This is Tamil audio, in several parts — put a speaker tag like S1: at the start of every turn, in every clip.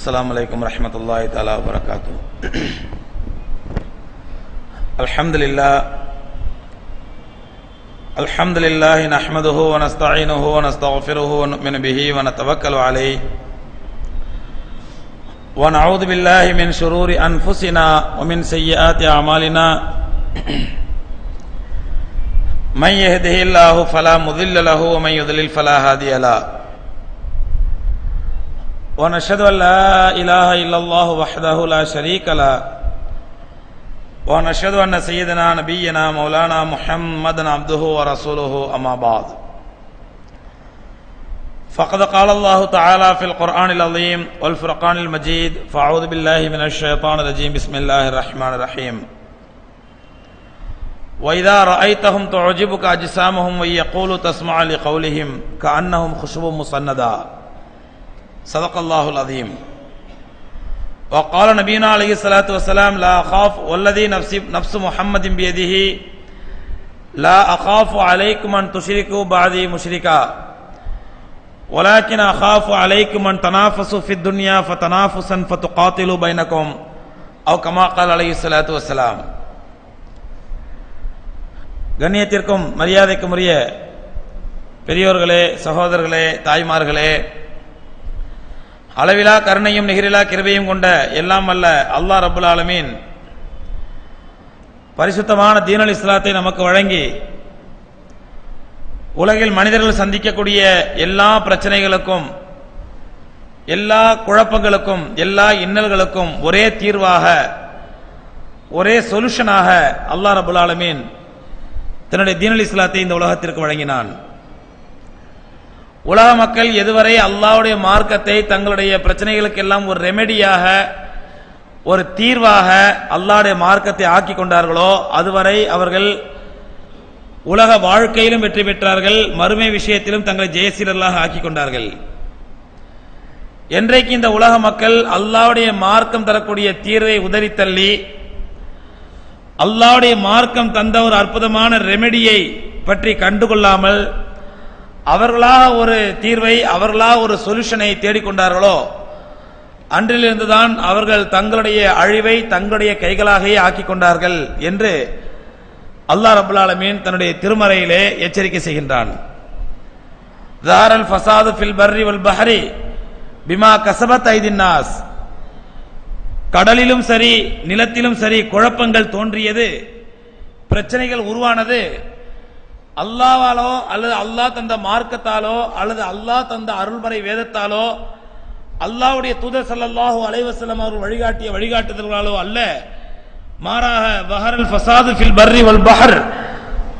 S1: السلام عليكم ورحمة الله تعالى وبركاته. الحمد لله. الحمد لله نحمده ونستعينه ونستغفره ونؤمن به ونتوكل عليه. ونعوذ بالله من شرور أنفسنا ومن سيئات أعمالنا. من يهده الله فلا مضل له ومن يضلل فلا هادي له. ونشهد أن لا إله إلا الله وحده لا شريك له. ونشهد أن سيدنا نبينا مولانا محمدا عبده ورسوله أما بعد. فقد قال الله تعالى في القرآن العظيم والفرقان المجيد فأعوذ بالله من الشيطان الرجيم. بسم الله الرحمن الرحيم. وإذا رأيتهم تعجبك أجسامهم ويقول تسمع لقولهم كأنهم خشب مسندا صدق الله العظيم وقال نبينا عليه الصلاة والسلام لا أخاف والذي نفس, نفس محمد بيده لا أخاف عليكم أن تشركوا بعدي مشركا ولكن أخاف عليكم أن تنافسوا في الدنيا فتنافسا فتقاتلوا بينكم أو كما قال عليه الصلاة والسلام கண்ணியத்திற்கும் மரியாதைக்கும் உரிய பெரியோர்களே சகோதரர்களே தாய்மார்களே அளவிலா கருணையும் நிகரிலா கிருபையும் கொண்ட எல்லாம் அல்ல அல்லாஹ் ரபுல் ஆலமீன் பரிசுத்தமான தீனல் இஸ்லாத்தை நமக்கு வழங்கி உலகில் மனிதர்கள் சந்திக்கக்கூடிய எல்லா பிரச்சனைகளுக்கும் எல்லா குழப்பங்களுக்கும் எல்லா இன்னல்களுக்கும் ஒரே தீர்வாக ஒரே சொல்யூஷனாக அல்லாஹ் ரபுல் ஆலமீன் தன்னுடைய தீனல் இஸ்லாத்தை இந்த உலகத்திற்கு வழங்கினான். உலக மக்கள் எதுவரை அல்லாவுடைய மார்க்கத்தை தங்களுடைய பிரச்சனைகளுக்கு எல்லாம் ஒரு ரெமெடியாக ஒரு தீர்வாக அல்லாவுடைய மார்க்கத்தை ஆக்கி கொண்டார்களோ அதுவரை அவர்கள் உலக வாழ்க்கையிலும் வெற்றி பெற்றார்கள் மறுமை விஷயத்திலும் தங்களை ஜெயசீலர்களாக ஆக்கி கொண்டார்கள். என்றைக்கு இந்த உலக மக்கள் அல்லாவுடைய மார்க்கம் தரக்கூடிய தீர்வை உதறி தள்ளி அல்லாவுடைய மார்க்கம் தந்த ஒரு அற்புதமான ரெமெடியை பற்றி கண்டுகொள்ளாமல் அவர்களாக ஒரு தீர்வை அவர்களாக ஒரு சொல்யூஷனை தேடிக்கொண்டார்களோ அன்றிலிருந்துதான் அவர்கள் தங்களுடைய அழிவை தங்களுடைய கைகளாகவே ஆக்கி கொண்டார்கள் என்று அல்லாஹ் ரபுல் ஆலமீன் தன்னுடைய திருமறையிலே எச்சரிக்கை செய்கின்றான். தாரல் ஃபசாது ஃபில் பர்ரி வல் பஹரி பிமா கசபத் ஐதின்னாஸ் கடலிலும் சரி நிலத்திலும் சரி குழப்பங்கள் தோன்றியது பிரச்சனைகள் உருவானது அல்லாவாலோ அல்லது அல்லாஹ் தந்த மார்க்கத்தாலோ அல்லது அல்லாஹ் தந்த அருள்மறை வேதத்தாலோ அல்லாவுடைய தூதர் சல்லாஹூ அலைவசல்லம் அவர்கள் வழிகாட்டிய வழிகாட்டுதல்களாலோ அல்ல. மாறாக பஹரல் ஃபசாது ஃபில் பர்ரி வல் பஹர்.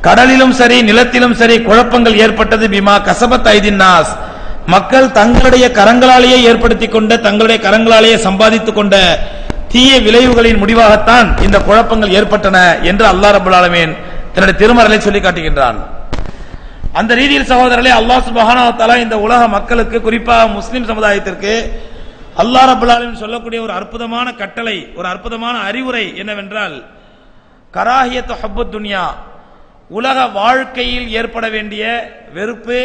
S1: கடலிலும் சரி நிலத்திலும் சரி குழப்பங்கள் ஏற்பட்டது. பிமா கசபத் ஐதின் நாஸ். மக்கள் தங்களுடைய கரங்களாலேயே ஏற்படுத்தி கொண்ட தங்களுடைய கரங்களாலேயே சம்பாதித்துக் கொண்ட தீய விளைவுகளின் முடிவாகத்தான் இந்த குழப்பங்கள் ஏற்பட்டன என்று அல்லாஹ் ரபுல் ஆலமீன் தன்னுடைய திருமறலை சொல்லி காட்டுகின்றான். அந்த ரீதியில் சகோதரர்களே அல்லாஹ் சுபஹானா இந்த உலக மக்களுக்கு குறிப்பாக முஸ்லிம் சமுதாயத்திற்கு அல்லா ரபுல் சொல்லக்கூடிய ஒரு அற்புதமான கட்டளை ஒரு அற்புதமான அறிவுரை என்னவென்றால் கராஹியத் ஹப்பு துன்யா உலக வாழ்க்கையில் ஏற்பட வேண்டிய வெறுப்பு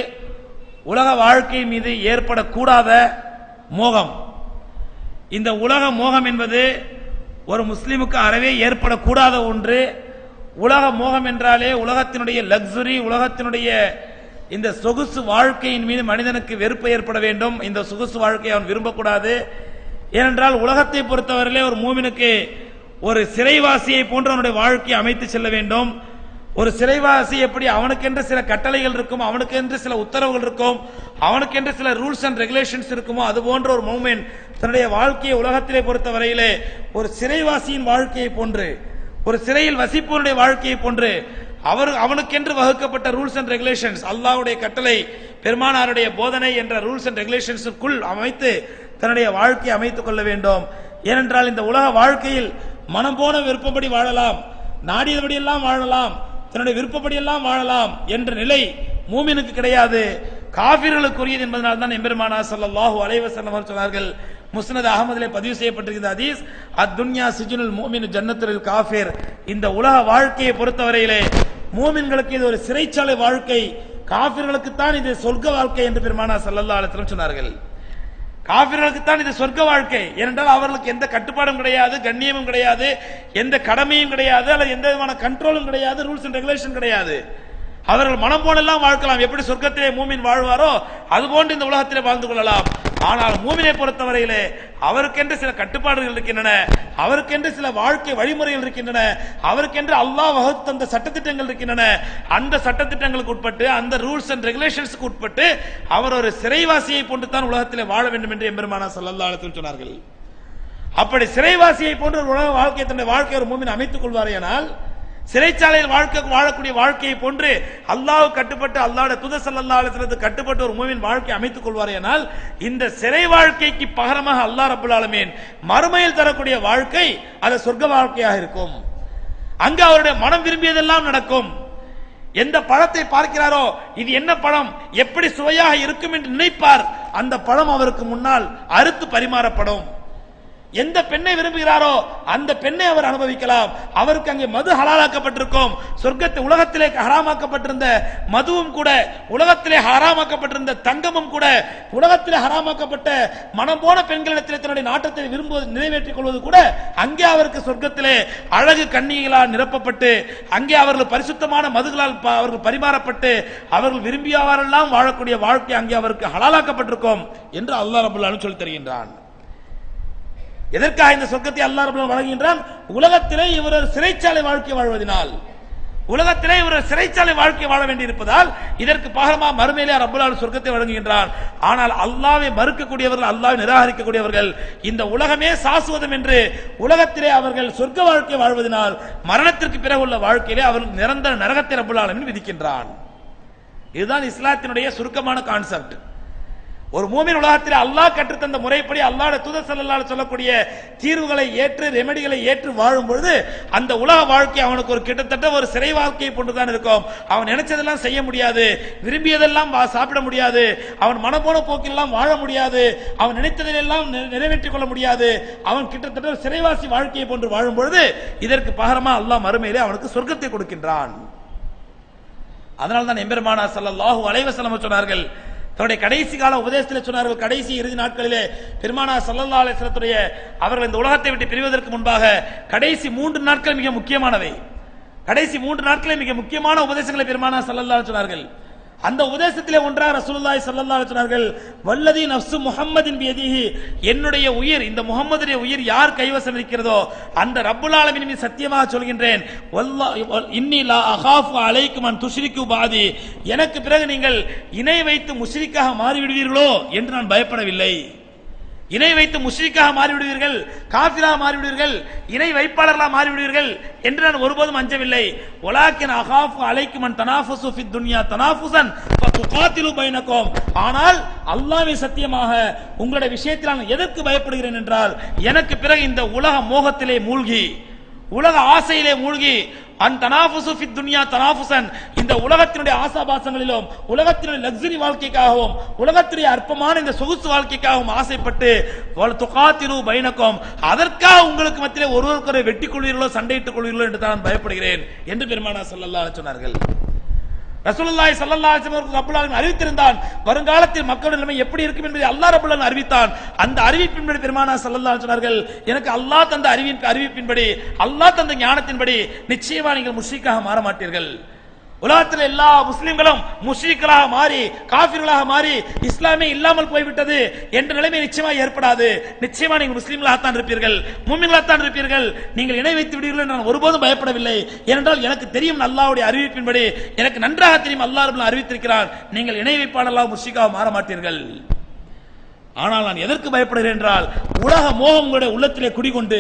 S1: உலக வாழ்க்கை மீது ஏற்படக்கூடாத மோகம். இந்த உலக மோகம் என்பது ஒரு முஸ்லீமுக்கு அறவே ஏற்படக்கூடாத ஒன்று உலக மோகம் என்றாலே உலகத்தினுடைய லக்ஸுரி உலகத்தினுடைய இந்த சொகுசு வாழ்க்கையின் மீது மனிதனுக்கு வெறுப்பு ஏற்பட வேண்டும். இந்த சொகுசு வாழ்க்கையை அவன் விரும்பக்கூடாது. ஏனென்றால் உலகத்தை பொறுத்தவரையிலே ஒரு மூமினுக்கு ஒரு சிறைவாசியை போன்ற அவனுடைய வாழ்க்கையை அமைத்து செல்ல வேண்டும். ஒரு சிறைவாசி எப்படி அவனுக்கென்று சில கட்டளைகள் இருக்கும் அவனுக்கென்று சில உத்தரவுகள் இருக்கும் அவனுக்கென்று சில ரூல்ஸ் அண்ட் ரெகுலேஷன்ஸ் இருக்குமோ அது போன்ற ஒரு மூமெண்ட் தன்னுடைய வாழ்க்கையை உலகத்திலே பொறுத்தவரையிலே ஒரு சிறைவாசியின் வாழ்க்கையை போன்று ஒரு சிறையில் வசிப்பவனுடைய வாழ்க்கையை போன்று அவர் அவனுக்கென்று வகுக்கப்பட்ட ரூல்ஸ் அண்ட் ரெகுலேஷன்ஸ் அல்லாவுடைய கட்டளை பெருமானாருடைய போதனை என்ற ரூல்ஸ் அண்ட் ரெகுலேஷன்ஸுக்குள் அமைத்து தன்னுடைய வாழ்க்கையை அமைத்துக் கொள்ள வேண்டும். ஏனென்றால் இந்த உலக வாழ்க்கையில் மனம் போன விருப்பப்படி வாழலாம் நாடியபடியெல்லாம் வாழலாம் தன்னுடைய விருப்பப்படியெல்லாம் வாழலாம் என்ற நிலை மூமினுக்கு கிடையாது. காபிர்களுக்குரியது என்பதனால் தான் எம்பெருமானா சல்லாஹூ அலைஹி வஸல்லம் சொன்னார்கள். முஸ்னத் அகமதிலே பதிவு செய்யப்பட்டிருக்கிற ஹதீஸ் அத்துன்யா சிஜுனுல் மூமின் ஜன்னத்துல் காஃபிர். இந்த உலக வாழ்க்கையை பொறுத்தவரையிலே மூமின்களுக்கு இது ஒரு சிறைச்சாலை வாழ்க்கை. காபிர்களுக்கு தான் இது சொர்க்க வாழ்க்கை என்று பெருமானா சல்லல்லா அலைஹி சொன்னார்கள். காபிர்களுக்கு தான் இது சொர்க்க வாழ்க்கை. ஏனென்றால் அவர்களுக்கு எந்த கட்டுப்பாடும் கிடையாது கண்ணியமும் கிடையாது எந்த கடமையும் கிடையாது அல்லது எந்த விதமான கண்ட்ரோலும் கிடையாது ரூல்ஸ் அண்ட் ரெகுலேஷன் கிடையாது. அவர்கள் மனம் போலெல்லாம் வாழ்க்கலாம். எப்படி சொர்க்கத்திலே மூமின் வாழ்வாரோ அதுபோன்று இந்த உலகத்திலே வாழ்ந்து கொள்ளலாம். ஆனால் மூமினை பொறுத்தவரையிலே அவருக்கென்று சில கட்டுப்பாடுகள் இருக்கின்றன. அவருக்கென்று சில வாழ்க்கை வழிமுறைகள் இருக்கின்றன. அவருக்கென்று அல்லாஹ் வகுத்து தந்த சட்டத்திட்டங்கள் இருக்கின்றன. அந்த சட்டத்திட்டங்களுக்கு உட்பட்டு அந்த ரூல்ஸ் அண்ட் ரெகுலேஷன்ஸ்க்கு உட்பட்டு அவர் ஒரு சிறைவாசியை போன்று தான் உலகத்திலே வாழ வேண்டும் என்று எம்பெருமானா ஸல்லல்லாஹு சொன்னார்கள். அப்படி சிறைவாசியை போன்ற ஒரு உலக வாழ்க்கையை தன்னுடைய வாழ்க்கையை ஒரு மூமின் அமைத்துக் கொள்வார் ஏனால் சிறைச்சாலையில் வாழ்க்கை வாழக்கூடிய வாழ்க்கையை போன்று அல்லாஹ் கட்டுப்பட்டு அல்லாட துத ஸல்லல்லாஹு அலைஹி கட்டுப்பட்டு ஒரு மூவின் வாழ்க்கை அமைத்துக் கொள்வாரேயானால் இந்த சிறை வாழ்க்கைக்கு பகரமாக அல்லாஹ் ரப்பல் ஆலமீன் மறுமையில் தரக்கூடிய வாழ்க்கை அது சொர்க்க வாழ்க்கையாக இருக்கும். அங்கு அவருடைய மனம் விரும்பியதெல்லாம் நடக்கும். எந்த பழத்தை பார்க்கிறாரோ இது என்ன பழம் எப்படி சுவையாக இருக்கும் என்று நினைப்பார் அந்த பழம் அவருக்கு முன்னால் அறுத்து பரிமாறப்படும். எந்த பெண்ணை விரும்புகிறாரோ அந்த பெண்ணை அவர் அனுபவிக்கலாம். அவருக்கு அங்கே மது ஹலாலாக்கப்பட்டிருக்கும். சொர்க்கத்தை உலகத்திலே ஹராமாக்கப்பட்டிருந்த மதுவும் கூட உலகத்திலே ஹராமாக்கப்பட்டிருந்த தங்கமும் கூட உலகத்திலே ஹராமாக்கப்பட்ட மனம் போன பெண்களிடத்திலே தன்னுடைய நாட்டத்தை விரும்புவது நிறைவேற்றிக் கொள்வது கூட அங்கே அவருக்கு சொர்க்கத்திலே அழகு கண்ணிகளால் நிரப்பப்பட்டு அங்கே அவர்கள் பரிசுத்தமான மதுகளால் அவர்கள் பரிமாறப்பட்டு அவர்கள் விரும்பியவாறெல்லாம் வாழக்கூடிய வாழ்க்கை அங்கே அவருக்கு ஹலாலாக்கப்பட்டிருக்கும் என்று அல்லாஹ் ரபுல் சொல்லி தருகின்றான். எதற்காக இந்த சொர்க்கத்தை அல்லாஹ் ரபுல்லா வழங்குகின்றான்? உலகத்திலே இவர் ஒரு சிறைச்சாலை வாழ்க்கை வாழ்வதனால். உலகத்திலே இவர் சிறைச்சாலை வாழ்க்கை வாழ வேண்டியிருப்பதால் இதற்கு பாகமா மறுமையிலே ரப்புல் சொர்க்கத்தை வழங்குகின்றான். ஆனால் அல்லாவை மறுக்கக்கூடியவர்கள் அல்லாவை நிராகரிக்கக்கூடியவர்கள் இந்த உலகமே சாசுவதம் என்று உலகத்திலே அவர்கள் சொர்க்க வாழ்க்கை வாழ்வதனால் மரணத்திற்கு பிறகு உள்ள வாழ்க்கையிலே அவர்கள் நிரந்தர நரகத்தை ரப்புல் விதிக்கின்றான். இதுதான் இஸ்லாத்தினுடைய சுருக்கமான கான்செப்ட் ஒரு மூமின் உலகத்தில் அல்லாஹ் கற்றுத்தந்த முறைப்படி அல்லாட தூதர் செல்லால் சொல்லக்கூடிய தீர்வுகளை ஏற்று ரெமெடிகளை ஏற்று வாழும் பொழுது அந்த உலக வாழ்க்கை அவனுக்கு ஒரு கிட்டத்தட்ட ஒரு சிறை வாழ்க்கையை போன்றுதான் இருக்கும். அவன் நினைச்சதெல்லாம் செய்ய முடியாது. விரும்பியதெல்லாம் வா- சாப்பிட முடியாது. அவன் மனப்போன போக்கிலெல்லாம் வாழ முடியாது. அவன் நினைத்ததிலெல்லாம் நிறை- நிறைவேற்றிக் கொள்ள முடியாது. அவன் கிட்டத்தட்ட ஒரு சிறைவாசி வாழ்க்கையை போன்று வாழும் பொழுது இதற்கு பகரமா அல்லாஹ் மறுமையிலே அவனுக்கு சொர்க்கத்தை கொடுக்கின்றான். அதனால தான் எம்பெருமானா சல்லாஹூ அலைவசலம் சொன்னார்கள் தன்னுடைய கடைசி கால உபதேசத்தில் சொன்னார்கள் கடைசி இறுதி நாட்களிலே பெருமானா சல்லல்லா அலைஹி அவர்கள் இந்த உலகத்தை விட்டு பிரிவதற்கு முன்பாக கடைசி மூன்று நாட்கள் மிக முக்கியமானவை. கடைசி மூன்று நாட்களே மிக முக்கியமான உபதேசங்களை பெருமானா சல்லல்லா சொன்னார்கள். அந்த உபதேசத்திலே ஒன்றாக ரசூலுல்லாஹி ஸல்லல்லாஹு அலைஹி சொன்னார்கள் வல்லதி நஃப்சு முஹம்மதின் பியதிஹி என்னுடைய உயிர் இந்த முகம்மதுடைய உயிர் யார் கைவசம் இருக்கிறதோ அந்த ரப்புல் ஆலமீன் மீது சத்தியமாக சொல்கின்றேன் வல்லாஹி இன்னி லா அகாஃபு அலைக்கும் அன் துஷ்ரிக்கு பாதி எனக்கு பிறகு நீங்கள் இணை வைத்து முஷ்ரிக்காக மாறிவிடுவீர்களோ என்று நான் பயப்படவில்லை. இணை வைத்து முஷ்ரிக்காக மாறிவிடுவீர்கள் காஃபிராக மாறிவிடுவீர்கள் இணை வைப்பாளர்களாக மாறிவிடுவீர்கள் என்று நான் ஒருபோதும் அஞ்சவில்லை. ஒலாக்கின் அகாஃபு அலைக்குமன் தனாஃபுசு ஃபி துன்யா தனாஃபுசன் ஃபதுகாத்திலு பைனக்கும். ஆனால் அல்லாஹ்வின் சத்தியமாக உங்களுடைய விஷயத்தில் நான் எதற்கு பயப்படுகிறேன் என்றால் எனக்கு பிறகு இந்த உலக மோகத்திலே மூழ்கி. உலக ஆசையிலே மூழ்கி அன் தனாஃபுசு ஃபித் துன்யா தனாஃபுசன் இந்த உலகத்தினுடைய ஆசாபாசங்களிலும் உலகத்தினுடைய லக்ஸரி வாழ்க்கைக்காகவும் உலகத்தினுடைய அற்பமான இந்த சொகுசு வாழ்க்கைக்காகவும் ஆசைப்பட்டு துகாத்திரு துகாத்திலு பைனக்கும் அதற்காக உங்களுக்கு மத்தியிலே ஒருவருக்கொரு வெட்டி கொள்வீர்களோ சண்டையிட்டுக் கொள்வீர்களோ என்று தான் பயப்படுகிறேன் என்று பெருமானா ஸல்லல்லாஹு சொன்னார்கள். ரசூலுல்லாஹி ஸல்லல்லாஹு அலைஹி வஸல்லம் ரப்பல் ஆலமீன் அறிவித்திருந்தான் வருங்காலத்தில் மக்களுடைய நிலைமை எப்படி இருக்கும் என்பதை அல்லாஹ் ரப்பல் ஆலமீன் அறிவித்தான். அந்த அறிவிப்பின்படி பெருமானா ஸல்லல்லாஹு அலைஹி சொன்னார்கள் எனக்கு அல்லாஹ் தந்த அறிவின் அறிவிப்பின்படி அல்லாஹ் தந்த ஞானத்தின்படி நிச்சயமா நீங்கள் முஷிக்காக மாற மாட்டீர்கள். உலகத்தில் எல்லா முஸ்லிம்களும் முஸ்லிக்களாக மாறி காபிர்களாக மாறி இஸ்லாமே இல்லாமல் போய்விட்டது என்ற நிலைமை நிச்சயமா ஏற்படாது. நிச்சயமா நீங்கள் முஸ்லீம்களாகத்தான் இருப்பீர்கள். மூமின்களாகத்தான் இருப்பீர்கள். நீங்கள் இணை வைத்து விடுவீர்கள் என்று நான் ஒருபோதும் பயப்படவில்லை. ஏனென்றால் எனக்கு தெரியும் அல்லாவுடைய அறிவிப்பின்படி எனக்கு நன்றாக தெரியும் அல்லாஹ் அறிவித்திருக்கிறார். நீங்கள் இணை வைப்பாளர்களாக முஸ்லீக்காக மாற மாட்டீர்கள். ஆனால் நான் எதற்கு பயப்படுகிறேன் என்றால் உலக மோகம் உங்களுடைய உள்ளத்திலே குடிகொண்டு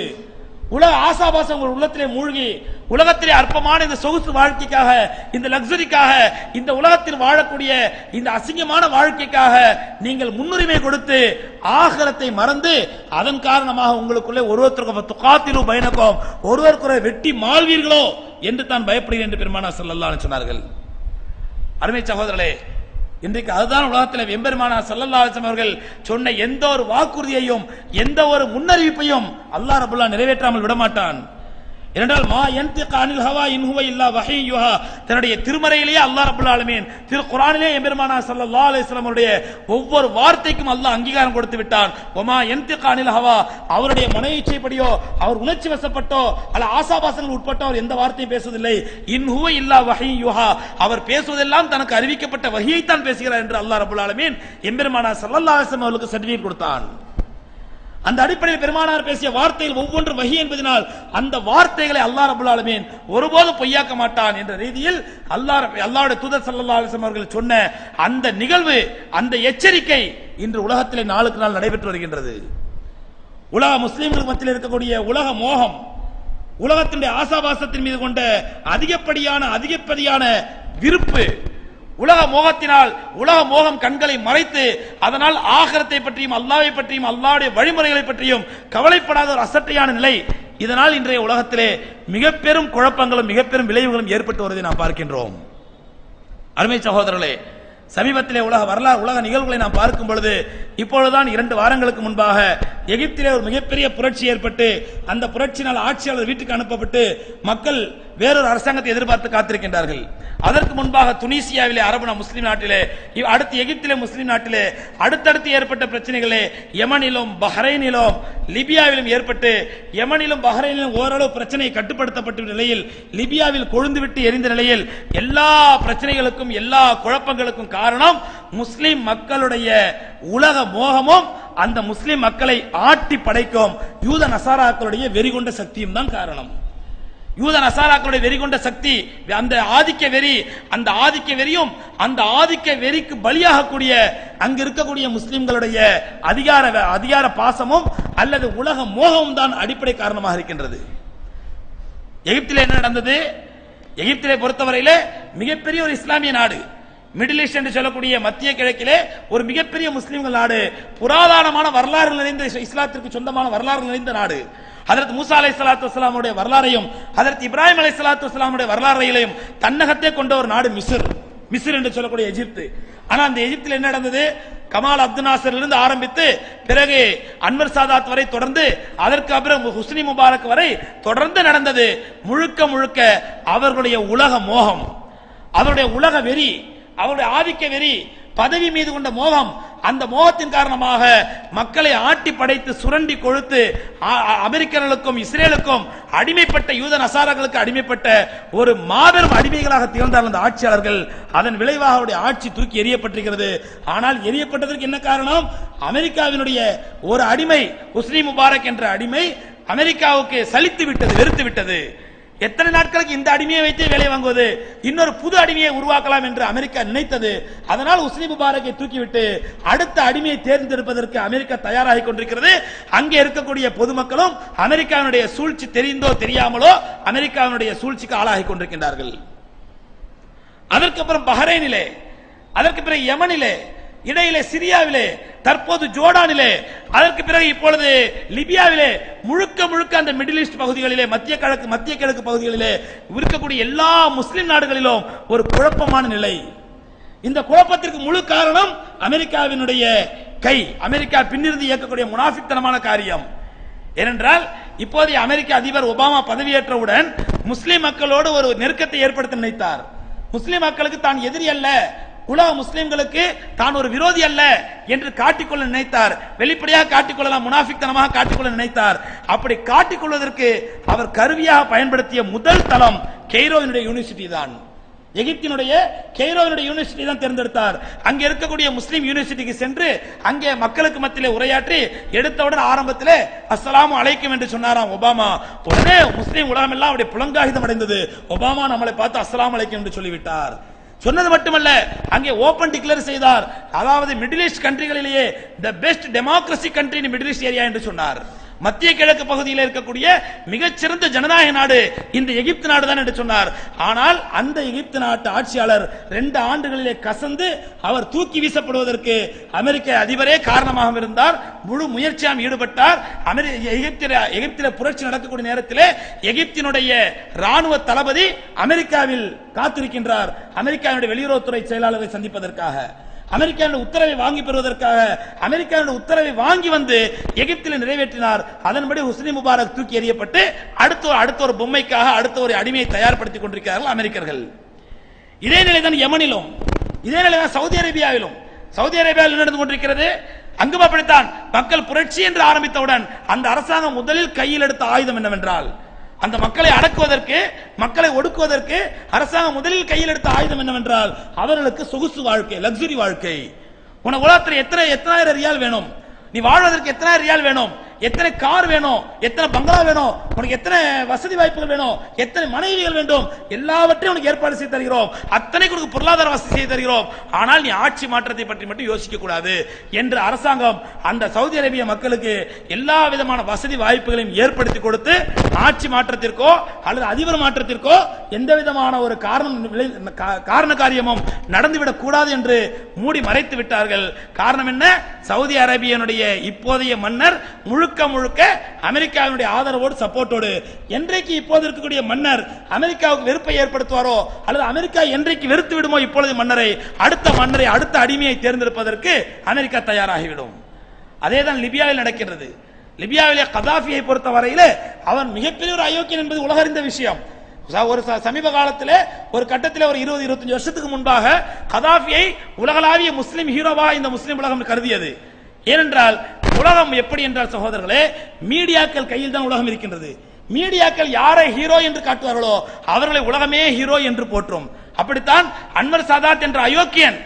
S1: உலக ஆசாபாசம் உங்கள் உள்ளத்திலே மூழ்கி உலகத்திலே அற்பமான இந்த சொகுசு வாழ்க்கைக்காக இந்த லக்ஸரிக்காக இந்த உலகத்தில் வாழக்கூடிய இந்த அசிங்கமான வாழ்க்கைக்காக நீங்கள் முன்னுரிமை கொடுத்து ஆகலத்தை மறந்து அதன் காரணமாக உங்களுக்குள்ளே ஒருவருக்கும் துக்காத்திலு பயணக்கம் ஒருவருக்குறை வெட்டி மாழ்வீர்களோ என்று தான் பயப்படுகிறேன் என்று பெருமானா சொல்லலாம்னு சொன்னார்கள். அருமை சகோதரர்களே இன்றைக்கு அதுதான் உலகத்தில் எம்பெருமானா சல்லல்லாசம் அவர்கள் சொன்ன எந்த ஒரு வாக்குறுதியையும் எந்த ஒரு முன்னறிவிப்பையும் அல்லாஹ் ரபுல்லா நிறைவேற்றாமல் விடமாட்டான். ஏனென்றால் மா எந்த அனில் ஹவா இன் இல்லா இல்லா வஹீயுஹா. தன்னுடைய திருமறையிலேயே அல்லாஹ் ரபுல் ஆலமீன் திரு குரானிலே எம்பெருமானா சல்லா அலைஹி ஒவ்வொரு வார்த்தைக்கும் அல்லாஹ் அங்கீகாரம் கொடுத்து விட்டான். ஒமா யன்திக அனில் ஹவா. அவருடைய மன இச்சைப்படியோ அவர் உணர்ச்சி வசப்பட்டோ அல்ல ஆசாபாசங்கள் உட்பட்டோ அவர் எந்த வார்த்தையும் பேசுவதில்லை. இன் இல்லா இல்லா வஹீயுஹா. அவர் பேசுவதெல்லாம் தனக்கு அறிவிக்கப்பட்ட வகையைத்தான் பேசுகிறார் என்று அல்லாஹ் ரபுல் ஆலமீன் எம்பெருமானா சல்லா அலைஹி வஸல்லம் அவர்களுக்கு சர்டிஃபிகேட் கொடுத்தான். அந்த அடிப்படையில் பெருமானார் பேசிய வார்த்தைகள் ஒவ்வொன்றும் வகி என்பதனால் அந்த வார்த்தைகளை அல்லா ரபுல் ஆலமீன் ஒருபோதும் பொய்யாக்க மாட்டான் என்ற ரீதியில் அல்லா அல்லாவுடைய தூதர் ஸல்லல்லாஹு அலைஹி அவர்கள் சொன்ன அந்த நிகழ்வு அந்த எச்சரிக்கை இன்று உலகத்திலே நாளுக்கு நாள் நடைபெற்று வருகின்றது. உலக முஸ்லீம்கள் மத்தியில் இருக்கக்கூடிய உலக மோகம் உலகத்தினுடைய ஆசாபாசத்தின் மீது கொண்ட அதிகப்படியான அதிகப்படியான விருப்பு உலக மோகத்தினால் உலக மோகம் கண்களை மறைத்து அதனால் ஆகரத்தை பற்றியும் அல்லாவை பற்றியும் அல்லாவுடைய வழிமுறைகளை பற்றியும் கவலைப்படாத ஒரு அசட்டையான நிலை. இதனால் இன்றைய உலகத்திலே மிக பெரும் குழப்பங்களும் மிக பெரும் விளைவுகளும் ஏற்பட்டு வருவதை நாம் பார்க்கின்றோம். அருமை சகோதரர்களே சமீபத்திலே உலக வரலாறு உலக நிகழ்வுகளை நாம் பார்க்கும் பொழுது இப்பொழுதுதான் இரண்டு வாரங்களுக்கு முன்பாக எகிப்திலே ஒரு மிகப்பெரிய புரட்சி ஏற்பட்டு அந்த புரட்சியினால் ஆட்சியாளர் வீட்டுக்கு அனுப்பப்பட்டு மக்கள் வேறொரு அரசாங்கத்தை எதிர்பார்த்து காத்திருக்கின்றார்கள். அதற்கு முன்பாக துனிசியாவிலே அரபு முஸ்லீம் நாட்டிலே அடுத்து எகிப்திலே முஸ்லீம் நாட்டிலே அடுத்தடுத்து ஏற்பட்ட பிரச்சனைகளே யமனிலும் பஹ்ரைனிலும் லிபியாவிலும் ஏற்பட்டு யமனிலும் பஹ்ரைனிலும் ஓரளவு பிரச்சனை கட்டுப்படுத்தப்பட்ட நிலையில் லிபியாவில் கொழுந்துவிட்டு எரிந்த நிலையில் எல்லா பிரச்சனைகளுக்கும் எல்லா குழப்பங்களுக்கும் காரணம் முஸ்லிம் மக்களுடைய உலக மோகமும் அந்த முஸ்லிம் மக்களை ஆட்டி படைக்கும் யூத நசாராக்களுடைய வெறிகொண்ட சக்தியும் தான் காரணம். யூத நசாராக்களுடைய வெறி கொண்ட சக்தி அந்த ஆதிக்க வெறி அந்த ஆதிக்க வெறியும் அந்த ஆதிக்க வெறிக்கு பலியாகக்கூடிய அங்கு இருக்கக்கூடிய முஸ்லிம்களுடைய அதிகார அதிகார பாசமும் அல்லது உலக மோகமும் தான் அடிப்படை காரணமாக இருக்கின்றது. எகிப்தில் என்ன நடந்தது? எகிப்திலே பொறுத்தவரையிலே மிகப்பெரிய ஒரு இஸ்லாமிய நாடு. மிடில் ஈஸ்ட் என்று சொல்லக்கூடிய மத்திய கிழக்கிலே ஒரு மிகப்பெரிய முஸ்லிம்கள் நாடு. புராதனமான வரலாறு நிறைந்த இஸ்லாத்திற்கு சொந்தமான வரலாறு நிறைந்த நாடு. ஹதரத் மூசா அலை சலாத்து வலாமுடைய வரலாறையும் ஹதரத் இப்ராஹிம் அலை சலாத்து வலாமுடைய வரலாறையிலையும் தன்னகத்தே கொண்ட ஒரு நாடு மிஸ்ர். மிஸ்ர் என்று சொல்லக்கூடிய எஜிப்து ஆனா அந்த எஜிப்தில் என்ன நடந்தது? கமால் அப்து நாசரிலிருந்து ஆரம்பித்து பிறகு அன்வர் சாதாத் வரை தொடர்ந்து அதற்கு அப்புறம் ஹுஸ்னி முபாரக் வரை தொடர்ந்து நடந்தது. முழுக்க முழுக்க அவர்களுடைய உலக மோகம் அவருடைய உலக வெறி அவருடைய ஆதிக்க வெறி பதவி மீது கொண்ட மோகம் அந்த மோகத்தின் காரணமாக மக்களை ஆட்டி படைத்து சுரண்டி கொழுத்து அமெரிக்கர்களுக்கும் இஸ்ரேலுக்கும் அடிமைப்பட்ட யூத நசாரர்களுக்கு அடிமைப்பட்ட ஒரு மாபெரும் அடிமைகளாக திகழ்ந்தார் அந்த ஆட்சியாளர்கள். அதன் விளைவாக அவருடைய ஆட்சி தூக்கி எரியப்பட்டிருக்கிறது ஆனால் எரியப்பட்டதற்கு என்ன காரணம்? அமெரிக்காவினுடைய ஒரு அடிமை உஸ்னி முபாரக் என்ற அடிமை அமெரிக்காவுக்கு சலித்து விட்டது வெறுத்து விட்டது. எத்தனை நாட்களுக்கு இந்த அடிமையை வைத்தே வேலை வாங்குவது? இன்னொரு புது அடிமையை உருவாக்கலாம் என்று அமெரிக்கா நினைத்தது. அதனால் உஸ்னி முபாரக்கை தூக்கிவிட்டு அடுத்த அடிமையை தேர்ந்தெடுப்பதற்கு அமெரிக்கா தயாராகி கொண்டிருக்கிறது. அங்கே இருக்கக்கூடிய பொதுமக்களும் அமெரிக்காவினுடைய சூழ்ச்சி தெரிந்தோ தெரியாமலோ அமெரிக்காவினுடைய சூழ்ச்சிக்கு ஆளாகி கொண்டிருக்கின்றார்கள். அதற்கு அப்புறம் பஹ்ரைனிலே அதற்கு பிறகு யமனிலே இடையிலே சிரியாவிலே தற்போது ஜோர்டானிலே அதற்கு பிறகு இப்பொழுது லிபியாவிலே முழுக்க முழுக்க அந்த மிடில் ஈஸ்ட் பகுதிகளிலே மத்திய கிழக்கு மத்திய கிழக்கு பகுதிகளிலே இருக்கக்கூடிய எல்லா முஸ்லிம் நாடுகளிலும் ஒரு குழப்பமான நிலை. இந்த குழப்பத்திற்கு முழு காரணம் அமெரிக்காவினுடைய கை. அமெரிக்கா பின்னிருந்து இயக்கக்கூடிய முனாஃபித்தனமான காரியம். ஏனென்றால் இப்போதைய அமெரிக்க அதிபர் ஒபாமா பதவியேற்றவுடன் முஸ்லிம் மக்களோடு ஒரு நெருக்கத்தை ஏற்படுத்த நினைத்தார். முஸ்லிம் மக்களுக்கு தான் எதிரி அல்ல. உலக முஸ்லிம்களுக்கு தான் ஒரு விரோதி அல்ல என்று காட்டிக்கொள்ள நினைத்தார். வெளிப்படையாக காட்டிக்கொள்ளலாம் முனாஃபிக்தனமாக காட்டிக்கொள்ள நினைத்தார். அப்படி காட்டிக்கொள்வதற்கு அவர் கருவியாக பயன்படுத்திய முதல் தளம் கெய்ரோவினுடைய யூனிவர்சிட்டி தான். எகிப்தினுடைய கெய்ரோவினுடைய யூனிவர்சிட்டி தான் தேர்ந்தெடுத்தார். அங்கே இருக்கக்கூடிய முஸ்லீம் யூனிவர்சிட்டிக்கு சென்று அங்கே மக்களுக்கு மத்தியிலே உரையாற்றி எடுத்தவுடன் ஆரம்பத்தில் அஸ்லாம் அழைக்கும் என்று சொன்னாராம் ஒபாமா. உடனே முஸ்லீம் உலகம் எல்லாம் அவருடைய புலங்காகிதம் அடைந்தது. ஒபாமா நம்மளை பார்த்து அஸ்லாம் அழைக்கும் என்று சொல்லிவிட்டார். சொன்னது மட்டுமல்ல அங்கே ஓபன் டிக்ளேர் செய்தார். அதாவது middle east கண்ட்ரிகளிலேயே the best democracy country middle east area என்று சொன்னார். மத்திய கிழக்கு பகுதியில் இருக்கக்கூடிய மிகச்சிறந்த ஜனநாயக நாடு இந்த எகிப்து நாடு தான் என்று சொன்னார். ஆனால் அந்த எகிப்து நாட்டு ஆட்சியாளர் ரெண்டு ஆண்டுகளிலே கசந்து அவர் தூக்கி வீசப்படுவதற்கு அமெரிக்க அதிபரே காரணமாக இருந்தார். முழு முயற்சியாம் ஈடுபட்டார். அமெரி எகிப்தில எகிப்தில புரட்சி நடக்கக்கூடிய நேரத்திலே எகிப்தினுடைய ராணுவ தளபதி அமெரிக்காவில் காத்திருக்கின்றார். அமெரிக்காவினுடைய வெளியுறவுத்துறை செயலாளரை சந்திப்பதற்காக. அமெரிக்காவின் உத்தரவை வாங்கி பெறுவதற்காக அமெரிக்காவின் உத்தரவை வாங்கி வந்து எகிப்தில் நிறைவேற்றினார். அதன்படி ஹுஸ்னி முபாரக் தூக்கி எறியப்பட்டு அடுத்த ஒரு- அடுத்த ஒரு பொம்மைக்காக அடுத்த ஒரு அடிமையை தயார்படுத்திக் கொண்டிருக்கிறார்கள் அமெரிக்கர்கள். இதே நிலைதான் யமனிலும் இதே நிலைதான் சவுதி அரேபியாவிலும். சவுதி அரேபியாவில் நடந்து கொண்டிருக்கிறது? அங்கும் அப்படித்தான் மக்கள் புரட்சி என்று ஆரம்பித்தவுடன் அந்த அரசாங்கம் முதலில் கையில் எடுத்த ஆயுதம் என்னவென்றால் அந்த மக்களை அடக்குவதற்கு மக்களை ஒடுக்குவதற்கு அரசாங்கம் முதலில் கையில் எடுத்த ஆயுதம் என்னவென்றால் அவர்களுக்கு சொகுசு வாழ்க்கை லக்ஸுரி வாழ்க்கை. உனக்கு உலகத்தில் எத்தனை எத்தனாயிரம் ரியால் வேணும்? நீ வாழ்வதற்கு எத்தனாயிரம் ரியால் வேணும்? எத்தனை கார் வேணும் எத்தனை பங்களா வேணும் உனக்கு எத்தனை வசதி வாய்ப்புகள் வேணும் எத்தனை மனைவிகள் வேண்டும் எல்லாவற்றையும் உனக்கு ஏற்பாடு செய்து தருகிறோம். அத்தனை உனக்கு பொருளாதார வசதி செய்து தருகிறோம். ஆனால் நீ ஆட்சி மாற்றத்தை பற்றி மட்டும் யோசிக்க கூடாது என்று அரசாங்கம் அந்த சவுதி அரேபிய மக்களுக்கு எல்லா விதமான வசதி வாய்ப்புகளையும் ஏற்படுத்தி கொடுத்து ஆட்சி மாற்றத்திற்கோ அல்லது அதிபர் மாற்றத்திற்கோ எந்த விதமான ஒரு காரணம் காரண காரியமும் நடந்துவிடக் கூடாது என்று மூடி மறைத்து விட்டார்கள். காரணம் என்ன? சவுதி அரேபியனுடைய இப்போதைய மன்னர் முழு முழுக்க முழுக்க அமெரிக்காவினுடைய ஆதரவோடு சப்போர்ட்டோடு என்றைக்கு இப்போது இருக்கக்கூடிய மன்னர் அமெரிக்காவுக்கு வெறுப்பை ஏற்படுத்துவாரோ அல்லது அமெரிக்கா என்றைக்கு வெறுத்து விடுமோ இப்பொழுது மன்னரை அடுத்த மன்னரை அடுத்த அடிமையை தேர்ந்தெடுப்பதற்கு அமெரிக்கா தயாராகிவிடும். அதேதான் லிபியாவில் நடக்கிறது லிபியாவிலே கதாஃபியை பொறுத்த வரையிலே அவன் மிகப்பெரிய ஒரு அயோக்கியன் என்பது உலகறிந்த விஷயம். ஒரு சமீப காலத்தில் ஒரு கட்டத்தில் ஒரு இருபது இருபத்தஞ்சு வருஷத்துக்கு முன்பாக கதாஃபியை உலகளாவிய முஸ்லிம் ஹீரோவா இந்த முஸ்லிம் உலகம் கருதியது. ஏனென்றால் உலகம் எப்படி என்றால் சகோதரர்களே மீடியாக்கள் கையில் தான் உலகம் இருக்கின்றது. மீடியாக்கள் யாரை ஹீரோ என்று காட்டுவார்களோ அவர்களை உலகமே ஹீரோ என்று போற்றும். அப்படித்தான் அன்வர் சாதாத் என்ற அயோக்கியன்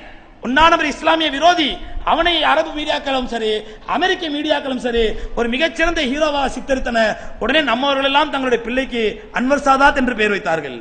S1: உண்ணானவர் இஸ்லாமிய விரோதி அவனை அரபு மீடியாக்களும் சரி அமெரிக்க மீடியாக்களும் சரி ஒரு மிகச்சிறந்த ஹீரோவா சித்தரித்தன உடனே நம்மவர்கள் எல்லாம் தங்களுடைய பிள்ளைக்கு அன்வர் சாதாத் என்று பெயர் வைத்தார்கள்.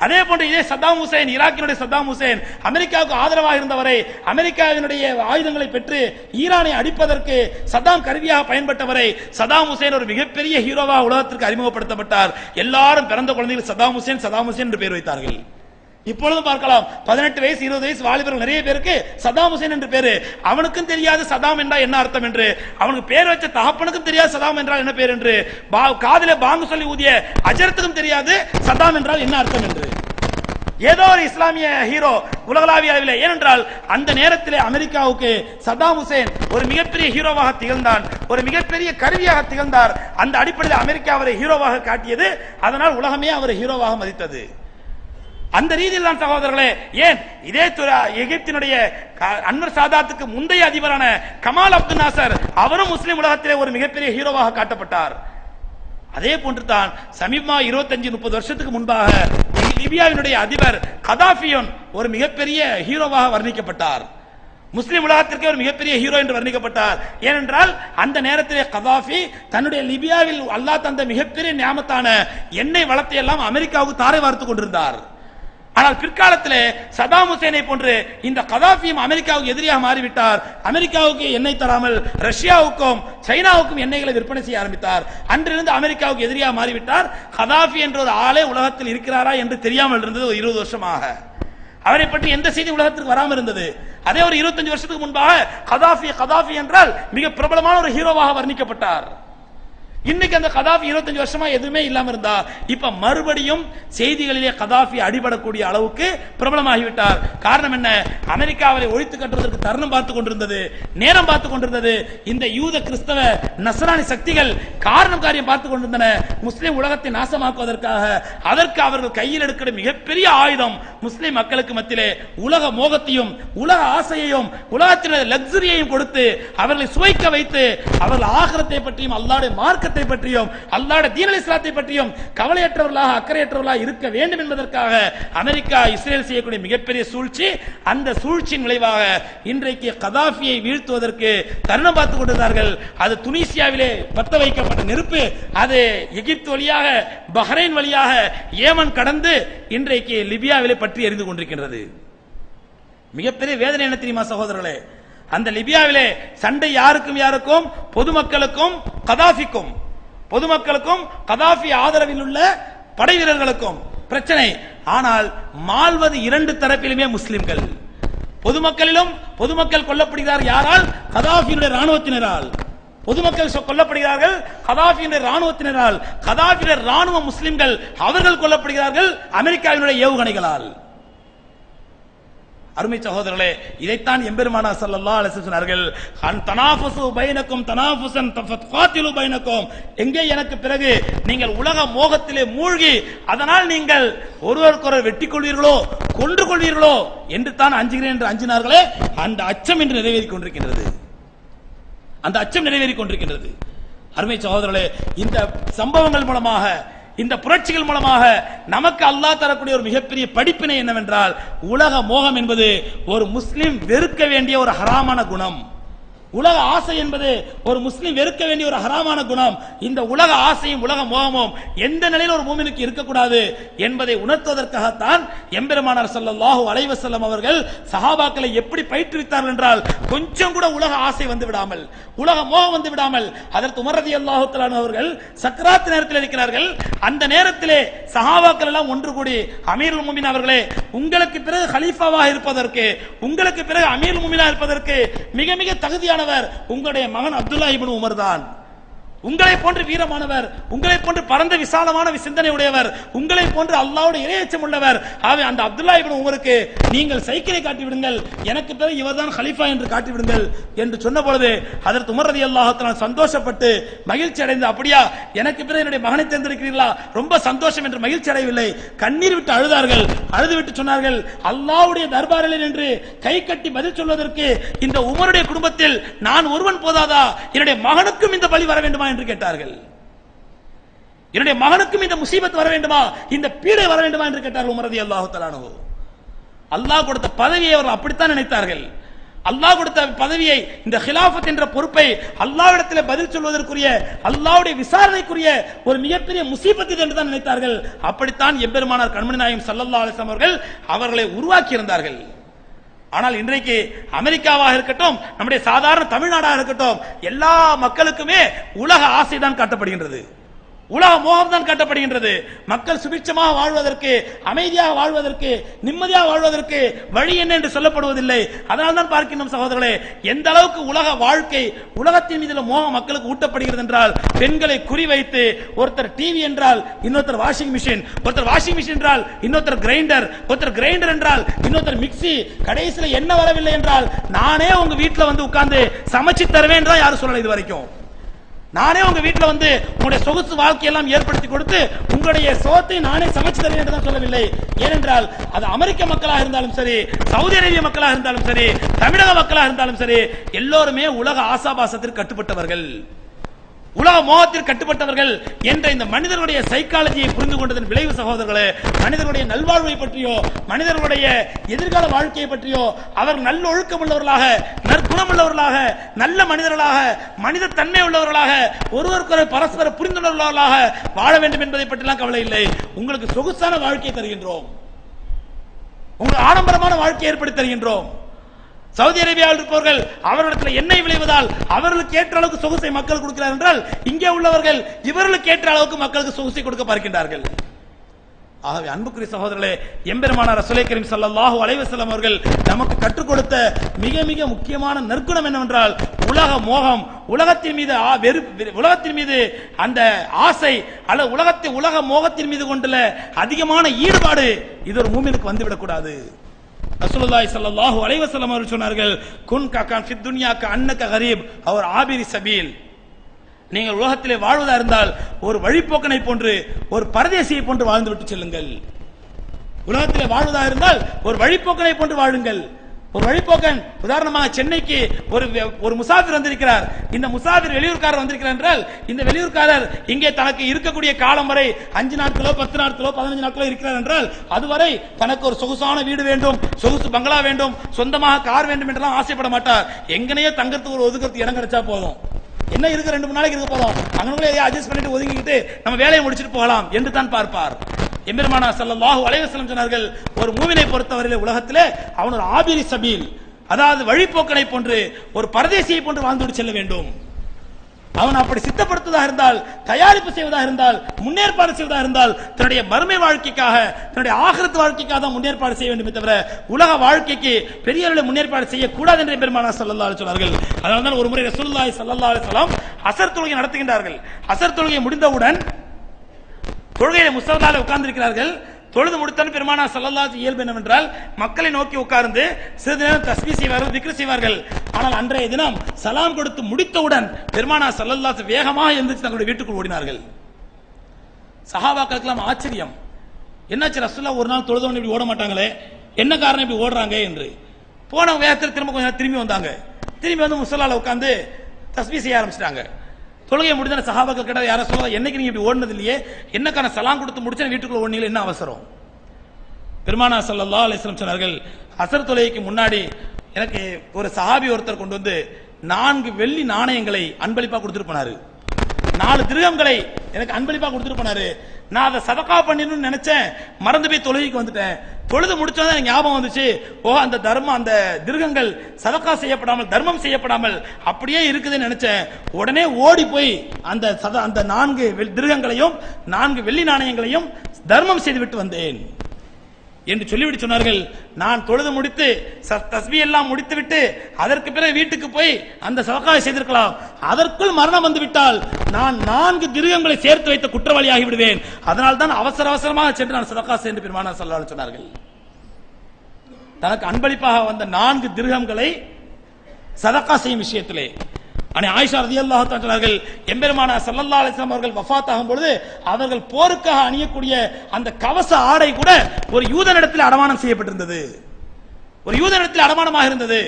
S1: அதே போன்று இதே சத்தாம் ஹுசேன் ஈராக்கினுடைய சத்தாம் ஹுசேன் அமெரிக்காவுக்கு ஆதரவாக இருந்தவரை அமெரிக்காவினுடைய ஆயுதங்களை பெற்று ஈரானை அடிப்பதற்கு சதாம் கருவியாக பயன்பட்டவரை சதாம் ஹுசேன் ஒரு மிகப்பெரிய ஹீரோவாக உலகத்திற்கு அறிமுகப்படுத்தப்பட்டார். எல்லாரும் பிறந்த குழந்தைகள் சதாம் ஹுசேன் சதாம் ஹுசேன் என்று பெயர் வைத்தார்கள். இப்பொழுதும் பார்க்கலாம் பதினெட்டு வயசு இருபது வயசு வாலிபர்கள் நிறைய பேருக்கு சதாம் ஹுசேன் என்று பேரு. அவனுக்கும் தெரியாது சதாம் என்றால் என்ன அர்த்தம் என்று. அவனுக்கு பேர் வச்ச தகப்பனுக்கும் தெரியாது சதாம் என்றால் என்ன பேர் என்று. பா- பாங்கு சொல்லி ஊதிய அஜரத்துக்கும் தெரியாது சதாம் என்றால் என்ன அர்த்தம் என்று. ஏதோ ஒரு இஸ்லாமிய ஹீரோ உலகளாவிய அளவிலே ஏனென்றால் அந்த நேரத்திலே அமெரிக்காவுக்கு சதாம் ஹுசேன் ஒரு மிகப்பெரிய ஹீரோவாக திகழ்ந்தான். ஒரு மிகப்பெரிய கருவியாக திகழ்ந்தார். அந்த அடிப்படையில் அமெரிக்கா அவரை ஹீரோவாக காட்டியது. அதனால் உலகமே அவரை ஹீரோவாக மதித்தது. அந்த ரீதியில் தான் சகோதரர்களே ஏன்? இதே துறை எகிப்தினுடைய க- அன்வர் சாதாத்துக்கு முந்தைய அதிபரான கமால் அப்துல் நாசர் அவரும் முஸ்லிம் உலகத்திலே ஒரு மிகப்பெரிய ஹீரோவாக காட்டப்பட்டார். அதே போன்று தான் சமீபமா இருபத்தஞ்சு முப்பது வருஷத்துக்கு முன்பாக லிபியாவினுடைய அதிபர் கதாபியோன் ஒரு மிகப்பெரிய ஹீரோவாக வர்ணிக்கப்பட்டார். முஸ்லிம் உலகத்திற்கே ஒரு மிகப்பெரிய ஹீரோ என்று வர்ணிக்கப்பட்டார். ஏனென்றால் அந்த நேரத்திலே கதாஃபி தன்னுடைய லிபியாவில் அல்லாஹ் தந்த மிகப்பெரிய நியாமத்தான எண்ணெய் வளத்தை எல்லாம் அமெரிக்காவுக்கு தாரை வார்த்து கொண்டிருந்தார். ஆனால் பிற்காலத்தில் சதாம் ஹுசேனை போன்று இந்த கதாபியும் அமெரிக்காவுக்கு எதிரியாக மாறிவிட்டார். அமெரிக்காவுக்கு எண்ணெய் தராமல் ரஷ்யாவுக்கும் சைனாவுக்கும் எண்ணெய்களை விற்பனை செய்ய ஆரம்பித்தார். அன்றிருந்து அமெரிக்காவுக்கு எதிரியாக மாறிவிட்டார். கதாபி என்ற ஒரு ஆளே உலகத்தில் இருக்கிறாரா என்று தெரியாமல் இருந்தது ஒரு இருபது வருஷமாக. அவரை பற்றி எந்த செய்தி உலகத்திற்கு வராமல் இருந்தது. அதே ஒரு இருபத்தஞ்சு வருஷத்துக்கு முன்பாக கதாஃபி கதாஃபி என்றால் மிக பிரபலமான ஒரு ஹீரோவாக வர்ணிக்கப்பட்டார். இன்னைக்கு அந்த கதாஃபி இருபத்தஞ்சு வருஷமா எதுவுமே இல்லாம இருந்தா இப்ப மறுபடியும் செய்திகளிலே கதாஃபி அடிபடக்கூடிய அளவுக்கு பிரபலமாகிவிட்டார். காரணம் என்ன? அமெரிக்காவை ஒழித்து கட்டுவதற்கு தருணம் பார்த்து கொண்டிருந்தது நேரம் பார்த்து கொண்டிருந்தது. இந்த யூத கிறிஸ்தவ நசராணி சக்திகள் காரணம் காரியம் பார்த்து கொண்டிருந்தன. முஸ்லிம் உலகத்தை நாசமாக்குவதற்காக அதற்கு அவர்கள் கையில் எடுக்கிற மிகப்பெரிய ஆயுதம் முஸ்லிம் மக்களுக்கு மத்தியிலே உலக மோகத்தையும் உலக ஆசையையும் உலகத்தினுடைய லக்ஸரியையும் கொடுத்து அவர்களை சுவைக்க வைத்து அவர்கள் ஆகரத்தை பற்றியும் அல்லாடைய மார்க்க மார்க்கத்தை பற்றியும் அல்லாட தீனல் இஸ்லாத்தை பற்றியும் கவலையற்றவர்களாக அக்கறையற்றவர்களாக இருக்க வேண்டும் என்பதற்காக அமெரிக்கா இஸ்ரேல் செய்யக்கூடிய மிகப்பெரிய சூழ்ச்சி அந்த சூழ்ச்சியின் விளைவாக இன்றைக்கு கதாஃபியை வீழ்த்துவதற்கு தருணம் பார்த்து கொண்டிருந்தார்கள். அது துனிசியாவிலே பத்த வைக்கப்பட்ட நெருப்பு. அது எகிப்து வழியாக பஹ்ரைன் வழியாக ஏமன் கடந்து இன்றைக்கு லிபியாவிலே பற்றி எரிந்து கொண்டிருக்கின்றது. மிகப்பெரிய வேதனை என்ன தெரியுமா சகோதரர்களே? அந்த லிபியாவிலே சண்டை யாருக்கும் யாருக்கும்? பொதுமக்களுக்கும் கதாஃபிக்கும். பொதுமக்களுக்கும் கதாஃபி ஆதரவில் உள்ள படை வீரர்களுக்கும் பிரச்சனை. ஆனால் மாழ்வது இரண்டு தரப்பிலுமே முஸ்லிம்கள். பொதுமக்களிலும் பொதுமக்கள் கொல்லப்படுகிறார் யாரால்? கதாபியினுடைய ராணுவத்தினரால் பொதுமக்கள் கொல்லப்படுகிறார்கள் கதாபியினுடைய ராணுவத்தினரால் கதாபியினுடைய ராணுவ முஸ்லிம்கள் அவர்கள் கொல்லப்படுகிறார்கள் அமெரிக்காவினுடைய ஏவுகணைகளால். அருமை சகோதரர்களே இதைத்தான் எம்பெருமானா சல்லா அலைஹி சொன்னார்கள் அன் தனாஃபுசன் எங்கே எனக்கு பிறகு நீங்கள் உலக மோகத்திலே மூழ்கி அதனால் நீங்கள் ஒருவருக்கொருவர் வெட்டி கொள்வீர்களோ கொன்று கொள்வீர்களோ என்று தான் அஞ்சுகிறேன் என்று அஞ்சினார்களே அந்த அச்சம் என்று நிறைவேறிக் கொண்டிருக்கின்றது. அந்த அச்சம் நிறைவேறிக் கொண்டிருக்கின்றது. அருமை சகோதரர்களே இந்த சம்பவங்கள் மூலமாக இந்த புரட்சிகள் மூலமாக நமக்கு அல்லாஹ் தரக்கூடிய ஒரு மிகப்பெரிய படிப்பினை என்னவென்றால் உலக மோகம் என்பது ஒரு முஸ்லிம் வெறுக்க வேண்டிய ஒரு ஹராமான குணம். உலக ஆசை என்பது ஒரு முஸ்லீம் வெறுக்க வேண்டிய ஒரு ஹராமான குணம். இந்த உலக ஆசையும் உலக மோகமும் எந்த நிலையில் ஒரு மூமினுக்கு இருக்கக்கூடாது என்பதை உணர்த்துவதற்காகத்தான் எம்பெருமானார் சல்லாஹூ அலைவசல்லம் அவர்கள் சஹாபாக்களை எப்படி பயிற்றுவித்தார்கள் என்றால் கொஞ்சம் கூட உலக ஆசை வந்து விடாமல் உலக மோகம் வந்து விடாமல் அதற்கு உமரதி அல்லாஹுத்தலான் அவர்கள் சக்கராத் நேரத்தில் இருக்கிறார்கள். அந்த நேரத்திலே சஹாபாக்கள் எல்லாம் ஒன்று கூடி அமீர் முமின் அவர்களே உங்களுக்கு பிறகு ஹலீஃபாவாக இருப்பதற்கு உங்களுக்கு பிறகு அமீர் முமினா இருப்பதற்கு மிக மிக தகுதியான தகுதியானவர் உங்களுடைய மகன் அப்துல்லா இபின் உமர் தான். உங்களை போன்று வீரமானவர் உங்களை போன்று பரந்த விசாலமான சிந்தனை உடையவர் உங்களை போன்று அல்லாஹ்வுடைய இறையச்சம் உள்ளவர். ஆகவே அந்த அப்துல்லா இப்னு உங்களுக்கு நீங்கள் சைக்கிளை காட்டி விடுங்கள் எனக்கு பிறகு இவர்தான் ஹலீஃபா என்று காட்டி விடுங்கள் என்று சொன்ன பொழுது அதற்கு உமர் ரதி தஆலா சந்தோஷப்பட்டு மகிழ்ச்சி அடைந்து அப்படியா எனக்கு பிறகு என்னுடைய மகனை தேர்ந்தெடுக்கிறீர்களா? ரொம்ப சந்தோஷம் என்று மகிழ்ச்சி அடையவில்லை. கண்ணீர் விட்டு அழுதார்கள். அழுது விட்டு சொன்னார்கள் அல்லாவுடைய தர்பாரில் நின்று கை கட்டி பதில் சொல்வதற்கு இந்த உமருடைய குடும்பத்தில் நான் ஒருவன் போதாதா? என்னுடைய மகனுக்கும் இந்த பலி வர வேண்டுமா என்று கேட்டார்கள். என்னுடைய மகனுக்கும் இந்த முசீபத் வர வேண்டுமா? இந்த பீடை வர வேண்டுமா என்று கேட்டார்கள் உமரதி அல்லாஹு தலானு அல்லாஹ் கொடுத்த பதவியை அவர்கள் அப்படித்தான் நினைத்தார்கள். அல்லாஹ் கொடுத்த பதவியை இந்த ஹிலாஃபத் என்ற பொறுப்பை அல்லாஹ்விடத்தில் பதில் சொல்வதற்குரிய அல்லாஹ்வுடைய விசாரணைக்குரிய ஒரு மிகப்பெரிய முசீபத் இது என்று தான் நினைத்தார்கள். அப்படித்தான் எம்பெருமானார் கண்மணி நாயம் சல்லல்லா அலிஸ்லாம் அவர்கள் அவர்களை உருவாக்கி இருந்தார்கள் ஆனால் இன்றைக்கு அமெரிக்காவாக இருக்கட்டும் நம்முடைய சாதாரண தமிழ்நாடாக இருக்கட்டும் எல்லா மக்களுக்குமே உலக ஆசைதான் காட்டப்படுகின்றது. உலக மோகம் தான் காட்டப்படுகின்றது. மக்கள் சுபிட்சமாக வாழ்வதற்கு அமைதியாக வாழ்வதற்கு நிம்மதியாக வாழ்வதற்கு வழி என்ன என்று சொல்லப்படுவதில்லை. அதனால் தான் பார்க்கின்றோம் சகோதரர்களே எந்த அளவுக்கு உலக வாழ்க்கை உலகத்தின் மீது மோகம் மக்களுக்கு ஊட்டப்படுகிறது என்றால் பெண்களை குறிவைத்து ஒருத்தர் டிவி என்றால் இன்னொருத்தர் வாஷிங் மிஷின் ஒருத்தர் வாஷிங் மிஷின் என்றால் இன்னொருத்தர் கிரைண்டர் ஒருத்தர் கிரைண்டர் என்றால் இன்னொருத்தர் மிக்ஸி கடைசியில் என்ன வரவில்லை என்றால் நானே உங்க வீட்டில் வந்து உட்கார்ந்து சமைச்சு தருவேன் என்றால் யாரும் சொல்லலை இது வரைக்கும். நானே உங்க வீட்டில் வந்து உங்களுடைய சொகுசு வாழ்க்கையெல்லாம் ஏற்படுத்தி கொடுத்து உங்களுடைய சோத்தை நானே சமைச்சு தருவேன் என்று தான் சொல்லவில்லை. ஏனென்றால் அது அமெரிக்க மக்களாக இருந்தாலும் சரி சவுதி அரேபிய மக்களாக இருந்தாலும் சரி தமிழக மக்களாக இருந்தாலும் சரி எல்லோருமே உலக ஆசாபாசத்திற்கு கட்டுப்பட்டவர்கள். உலக மோகத்தில் கட்டுப்பட்டவர்கள் என்ற இந்த மனிதர்களுடைய சைக்காலஜியை புரிந்து கொண்டதன் விளைவு சகோதரர்களே மனிதர்களுடைய நல்வாழ்வை பற்றியோ மனிதர்களுடைய எதிர்கால வாழ்க்கையை பற்றியோ அவர் நல்ல ஒழுக்கம் உள்ளவர்களாக நற்குணம் உள்ளவர்களாக நல்ல மனிதர்களாக மனித தன்மை உள்ளவர்களாக ஒருவருக்கொரு பரஸ்பர புரிந்துணர்வுள்ளவர்களாக வாழ வேண்டும் என்பதை பற்றிலாம் கவலை இல்லை. உங்களுக்கு சொகுசான வாழ்க்கையை தருகின்றோம். உங்களுக்கு ஆடம்பரமான வாழ்க்கையை ஏற்படுத்தி தருகின்றோம். சவுதி அரேபியாவில் இருப்பவர்கள் அவர்களிடத்தில் எண்ணெய் விளைவதால் அவர்களுக்கு ஏற்ற அளவுக்கு சொகுசை மக்கள் கொடுக்கிறார் என்றால் இங்கே உள்ளவர்கள் இவர்களுக்கு ஏற்ற அளவுக்கு மக்களுக்கு சொகுசை கொடுக்க பார்க்கின்றார்கள். ஆகவே அன்புக்குரிய சகோதரர்களே எம்பெருமானார் ரசுலை கரீம் சல்லாஹு அலைவசல்லம் அவர்கள் நமக்கு கற்றுக் கொடுத்த மிக மிக முக்கியமான நற்குணம் என்னவென்றால் உலக மோகம் உலகத்தின் மீது ஆ- வெறு உலகத்தின் மீது அந்த ஆசை அல்ல உலகத்தை உலக மோகத்தின் மீது கொண்டுள்ள அதிகமான ஈடுபாடு இது ஒரு மூமினுக்கு வந்துவிடக்கூடாது. ரசூலுல்லாஹி ஸல்லல்லாஹு அலைஹி வஸல்லம் அவர்கள் சொன்னார்கள் குன் ககான் ஃபித் துன்யாக்க அன்னக கரீப் அவர் ஆபிரி சபீல். நீங்கள் உலகத்திலே வாழ்வதா இருந்தால் ஒரு வழிப்போக்கனை போன்று ஒரு பரதேசியை போன்று வாழ்ந்து விட்டு செல்லுங்கள். உலகத்திலே வாழ்வதா இருந்தால் ஒரு வழிப்போக்கனை போன்று வாழுங்கள். ஒரு வழிபோக்கன் உதாரணமாக சென்னைக்கு ஒரு வெ- ஒரு முசாஃபிர் வந்திருக்கிறார். இந்த முசாஃபிர் வெளியூர்காரர் வந்திருக்கிறார் என்றால் இந்த வெளியூர்காரர் இங்கே தனக்கு இருக்கக்கூடிய காலம் வரை அஞ்சு நாட்களோ பத்து நாட்களோ பதினஞ்சு நாட்களோ இருக்கிறார் என்றால் அதுவரை தனக்கு ஒரு சொகுசான வீடு வேண்டும் சொகுசு பங்களா வேண்டும் சொந்தமாக கார் வேண்டும் என்றெல்லாம் ஆசைப்பட மாட்டார். எங்கனையோ தங்கத்துக்கு ஒரு ஒதுக்கிறதுக்கு இடம் கிடைச்சா போதும். என்ன இருக்கு ரெண்டு மூணு நாளைக்கு இருக்க போதும். அங்கே எதையா அட்ஜஸ்ட் பண்ணிட்டு ஒதுங்கிக்கிட்டு நம்ம வேலையை முடிச்சிட்டு போகலாம் என்று தான் பார்ப்பார். எம்பெருமானா ஸல்லல்லாஹு அலைவசலம் சொன்னார்கள் ஒரு மூவினை பொறுத்தவரையில் உலகத்திலே அவன் ஒரு ஆபிரி சபீல். அதாவது வழிபோக்கனை போன்று ஒரு பரதேசியை போன்று வாழ்ந்து செல்ல வேண்டும். அவன் அப்படி சித்தப்படுத்துவதாக இருந்தால் தயாரிப்பு செய்வதாக இருந்தால் முன்னேற்பாடு செய்வதாக இருந்தால் தன்னுடைய மறுமை வாழ்க்கைக்காக தன்னுடைய ஆகிரத்து வாழ்க்கைக்காக தான் முன்னேற்பாடு செய்ய வேண்டுமே தவிர உலக வாழ்க்கைக்கு பெரிய அளவில் முன்னேற்பாடு செய்யக்கூடாது என்று பெருமானா சல்லல்லா சொன்னார்கள். அதனால்தான் ஒரு முறை ரசூல்லாய் சல்லா அலுவலாம் அசர் தொழுகை நடத்துகின்றார்கள். அசர் தொழுகை முடிந்தவுடன் தொழுகையில முஸ்தலால உட்கார்ந்திருக்கிறார்கள். தொழுது முடித்தன பெருமானா சல்லல்லாஹு இயல்பு என்னவென்றால் மக்களை நோக்கி உட்கார்ந்து சிறிது நேரம் தஸ்பீ செய்வார்கள் திக்ரு செய்வார்கள். ஆனால் அன்றைய தினம் சலாம் கொடுத்து முடித்தவுடன் பெருமானா சல்லல்லாஹு வேகமாக எந்திரிச்சு தங்களுடைய வீட்டுக்குள் ஓடினார்கள். சஹாபாக்களுக்கெல்லாம் ஆச்சரியம். என்னாச்சு ரசுல்லா ஒரு நாள் தொழுதவன் இப்படி ஓட மாட்டாங்களே? என்ன காரணம் இப்படி ஓடுறாங்க என்று. போன வேகத்தில் திரும்ப கொஞ்சம் நேரம் திரும்பி வந்தாங்க. திரும்பி வந்து முசல்லால உட்காந்து தஸ்பீ செய்ய ஆரம்பிச்சிட்டாங்க. தொழுகை முடிஞ்ச சகாபாக்கள் கிட்ட யாரும் சொல்ல என்னைக்கு நீங்க இப்படி ஓடினது இல்லையே? என்னக்கான சலாம் கொடுத்து முடிச்சு வீட்டுக்குள்ள ஓடினீங்க என்ன அவசரம்? பெருமானா சல்லா அலிஸ்லம் சொன்னார்கள் அசர் தொலைக்கு முன்னாடி எனக்கு ஒரு சஹாபி ஒருத்தர் கொண்டு வந்து நான்கு வெள்ளி நாணயங்களை அன்பளிப்பா கொடுத்துட்டு போனாரு. நாலு திருகங்களை எனக்கு அன்பளிப்பா கொடுத்துட்டு போனாரு. நான் அதை சதக்கா பண்ணிடணும்னு நினைச்சேன். மறந்து போய் தொழுகைக்கு வந்துட்டேன். தொழுது முடிச்சோன்னு எனக்கு ஞாபகம் வந்துச்சு. ஓ அந்த தர்மம் அந்த திருகங்கள் சதக்கா செய்யப்படாமல் தர்மம் செய்யப்படாமல் அப்படியே இருக்குதுன்னு நினைச்சேன். உடனே ஓடி போய் அந்த சத அந்த நான்கு வெள்- திருகங்களையும் நான்கு வெள்ளி நாணயங்களையும் தர்மம் செய்து விட்டு வந்தேன். என்று சொல்லிவிட்டு சொன்னார்கள். நான் தொழுது முடித்து ச- எல்லாம் முடித்து விட்டு அதற்கு பிறகு வீட்டுக்கு போய் அந்த சதக்காவை செய்திருக்கலாம். அதற்குள் மரணம் வந்து விட்டால் நான் நான்கு திருகங்களை சேர்த்து வைத்த குற்றவாளியாகி விடுவேன். அதனால் தான் அவசர அவசரமாக சென்று நான் சதக்கா சென்று பெருமானா சொல்லலாம் சொன்னார்கள். தனக்கு அன்பளிப்பாக வந்த நான்கு திருகங்களை சதக்கா செய்யும் விஷயத்திலே ஆயிஷா ரதியல்லாஹு தஆலா சொன்னார்கள் எம்பெருமானா சல்லல்லா அலைஹி அவர்கள் வஃபாத் ஆகும் பொழுது அவர்கள் போருக்காக அணியக்கூடிய அந்த கவச ஆடை கூட ஒரு யூதனிடத்தில் அடமானம் செய்யப்பட்டிருந்தது. ஒரு யூதனிடத்தில் அடமானமாக இருந்தது.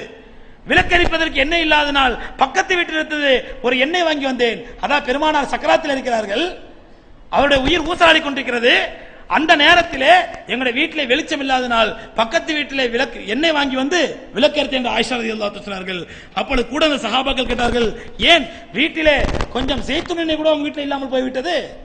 S1: விலக்களிப்பதற்கு எண்ணெய் இல்லாதனால் பக்கத்து வீட்டில் இருந்தது. ஒரு எண்ணெய் வாங்கி வந்தேன். அதான் பெருமானார் சக்கராத்தில் இருக்கிறார்கள். அவருடைய உயிர் ஊசலாடி கொண்டிருக்கிறது. அந்த நேரத்திலே எங்களுடைய வீட்டிலே வெளிச்சம் இல்லாதனால் பக்கத்து வீட்டிலே விளக்கு எண்ணெய் வாங்கி வந்து விளக்கேற்ற என்று ஆயிஷாரதி ரலியல்லாஹு சொன்னார்கள். அப்பொழுது கூட அந்த சகாபாக்கள் கேட்டார்கள் ஏன் வீட்டிலே கொஞ்சம் செய்துன் எண்ணெய் கூட உங்க வீட்டில் இல்லாமல் போய்விட்டது?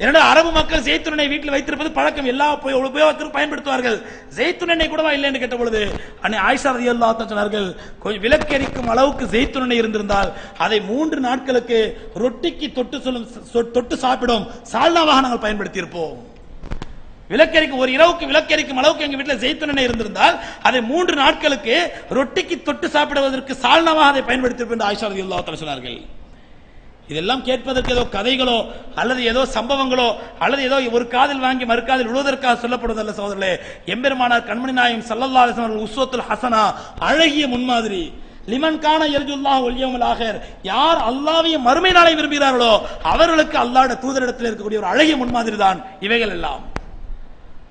S1: என்னோட அரபு மக்கள் ஜெய்த்துன் எண்ணெய் வீட்டில் வைத்திருப்பது பழக்கம். எல்லா உபயோகத்திற்கும் பயன்படுத்துவார்கள். ஜெய்த்துன் எண்ணெய் கூடவா இல்லை என்று கேட்ட பொழுது அன்னை ஆயிஷா ரலியல்லாஹு சொன்னார்கள் கொஞ்சம் விளக்கெரிக்கும் அளவுக்கு ஜெய்த்துன் எண்ணெய் இருந்திருந்தால் அதை மூன்று நாட்களுக்கு ரொட்டிக்கு தொட்டு சொல்லும் சொ- தொட்டு சாப்பிடும் சால்னாவாக நாங்கள் பயன்படுத்தியிருப்போம். விளக்கரிக்கும் ஒரு இரவுக்கு விளக்கரிக்கும் அளவுக்கு எங்க வீட்டில் ஜெய்த்துன் இருந்திருந்தால் அதை மூன்று நாட்களுக்கு ரொட்டிக்கு தொட்டு சாப்பிடுவதற்கு சால்னாவாக அதை பயன்படுத்தியிருப்பேன் என்று ஆயிஷா ரலியல்லாஹு சொன்னார்கள். இதெல்லாம் கேட்பதற்கு ஏதோ கதைகளோ அல்லது ஏதோ சம்பவங்களோ அல்லது ஏதோ ஒரு காதில் வாங்கி மறுக்காதில் விழுவதற்காக சொல்லப்படுவதல்ல சகோதரர்களே எம்பெருமானார் கண்மணி நாயம் சல்லல்லா அலிஸ்லாம் அவர்கள் உஸ்வத்துல் ஹசனா அழகிய முன்மாதிரி. லிமன் கான எல்ஜுல்லாஹ் ஒல்யமுல் ஆகர் யார் அல்லாவிய மறுமை நாளை விரும்புகிறார்களோ அவர்களுக்கு அல்லாட தூதரிடத்தில் இருக்கக்கூடிய ஒரு அழகிய முன்மாதிரி தான் இவைகள் எல்லாம்.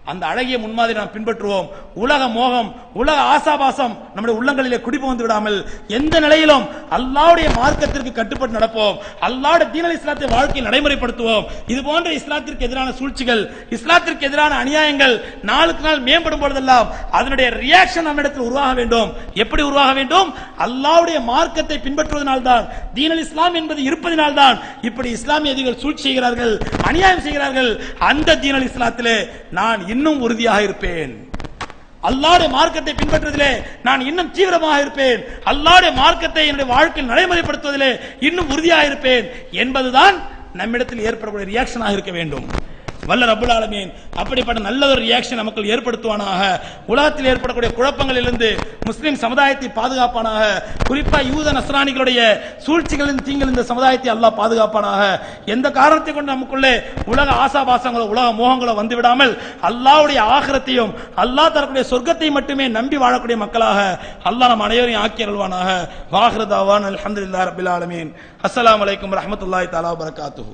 S1: அந்த அழகிய முன்மாதிரி நாம் பின்பற்றுவோம். உலக மோகம் உலக ஆசாபாசம் நம்முடைய உள்ளங்களிலே குடிபுகுந்து விடாமல் எந்த நிலையிலும் அல்லாவுடைய மார்க்கத்திற்கு கட்டுப்பட்டு நடப்போம். அல்லாஹ்வுடைய தீனல் இஸ்லாத்தை வாழ்க்கையை நடைமுறைப்படுத்துவோம். இது போன்ற இஸ்லாத்திற்கு எதிரான சூழ்ச்சிகள் இஸ்லாத்திற்கு எதிரான அநியாயங்கள் நாளுக்கு நாள் மேம்படும் பொழுதெல்லாம் அதனுடைய ரியாக்ஷன் நம்மிடத்தில் உருவாக வேண்டும். எப்படி உருவாக வேண்டும்? அல்லாவுடைய மார்க்கத்தை பின்பற்றுவதனால் தான் தீனல் இஸ்லாம் என்பது இருப்பதினால் தான் இப்படி இஸ்லாமியதிகள் சூழ்ச்சி செய்கிறார்கள் அநியாயம் செய்கிறார்கள். அந்த தீனல் இஸ்லாத்திலே நான் இன்னும் உறுதியாக இருப்பேன். அல்லாஹ்வுடைய மார்க்கத்தை பின்பற்றுவதிலே நான் இன்னும் தீவிரமாக இருப்பேன். அல்லாவுடைய மார்க்கத்தை என்னுடைய வாழ்க்கையில் நடைமுறைப்படுத்துவதிலே இன்னும் உறுதியாக இருப்பேன். என்பதுதான் நம்மிடத்தில் ஏற்படக்கூடிய ரியாக்ஷனாக இருக்க வேண்டும். வல்ல ரபுல் ஆலமீன். அப்படிப்பட்ட நல்ல ஒரு ரியாக்ஷன் நமக்கு ஏற்படுத்துவானாக. உலகத்தில் ஏற்படக்கூடிய குழப்பங்களிலிருந்து முஸ்லிம் சமுதாயத்தை பாதுகாப்பானாக. குறிப்பா யூத நஸ்ரானிகளுடைய சூழ்ச்சிகளின் தீங்கில் இந்த சமுதாயத்தை அல்லாஹ் பாதுகாப்பானாக. எந்த காரணத்தை கொண்டு நமக்குள்ளே உலக ஆசாபாசங்களோ உலக மோகங்களோ வந்து விடாமல் அல்லாஹ்வுடைய ஆகிரத்தையும் அல்லாஹ் தரக்கூடிய சொர்க்கத்தை மட்டுமே நம்பி வாழக்கூடிய மக்களாக அல்லாஹ் நம் அனைவரையும் ஆக்கி அருள்வானாக. வாஹ்ரதாவான் அலமதுல்லா ரபில் ஆலமீன். அஸ்லாம் வலைக்கம் ரஹமத்துல்லாய் தாலா வபரகாத்துஹு.